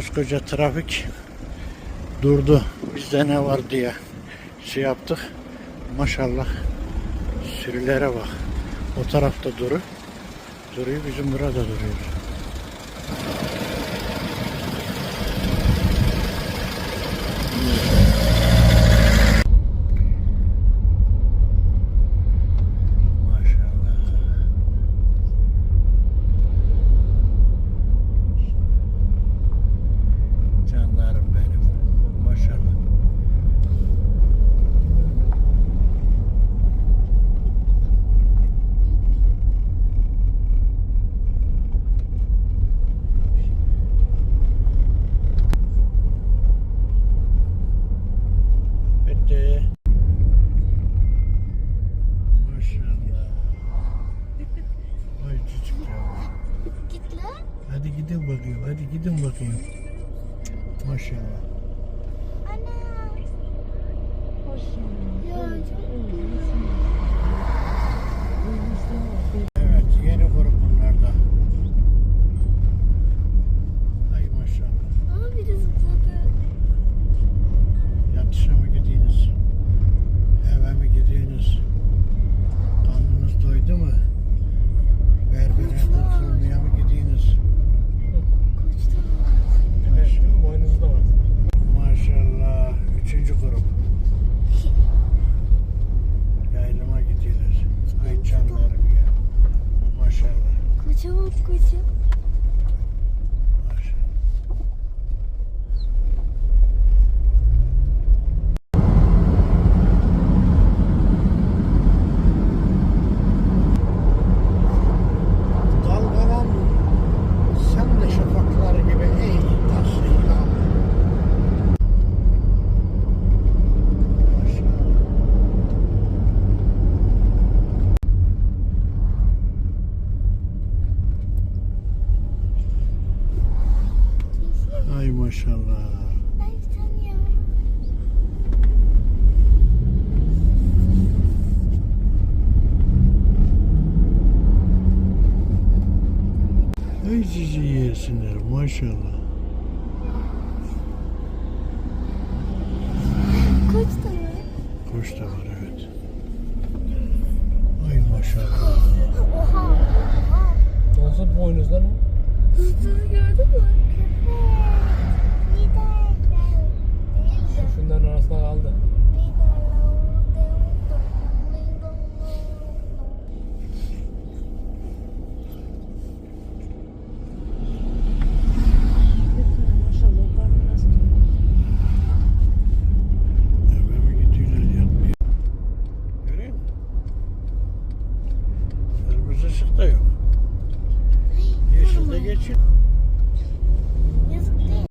Koskoca trafik durdu. Bizde ne var diye şey yaptık. Maşallah sürülere bak. O tarafta duru. Duruyor bizim burada duruyor. Maşallah. Hadi gidin bakayım. Hadi gidin bakayım. Maşallah. Ana. Ya Evet, Koça bak koça. Maşallah. Maşallah. Ay cici yesinler maşallah. Koç da mı? Kuş da var evet. Ay maşallah. Oha. Nasıl boynuzdan o? Hızını gördün mü? 去。